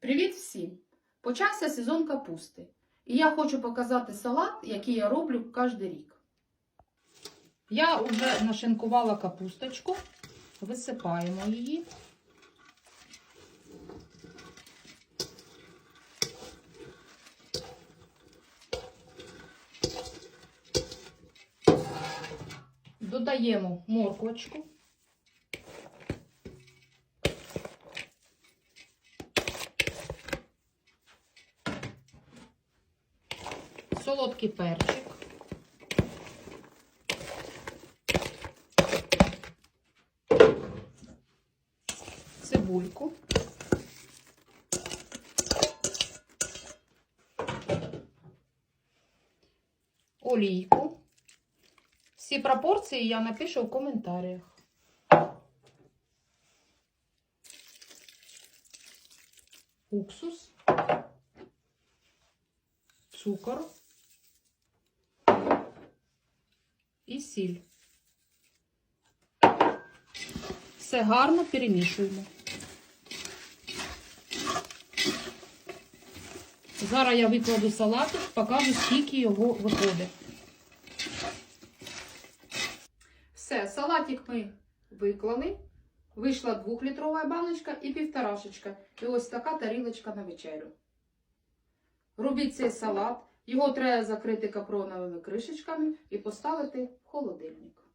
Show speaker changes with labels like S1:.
S1: Привіт всім! Почався сезон капусти. І я хочу показати салат, який я роблю кожен рік. Я вже нашинкувала капусточку, висипаємо її. Додаємо морквочку. Солодкий перчик. Цибульку. Олійку. Всі пропорції я напишу в коментарях. Уксус цукор і сіль. Все гарно перемішуємо. Зараз я викладу салатик, покажу, скільки його виходить. Все, салатик ми виклали. Вийшла 2-літрова баночка і півторашечка. І ось така тарілочка на вечерю. Робіть цей салат. Його треба закрити капроновими кришечками і поставити в холодильник.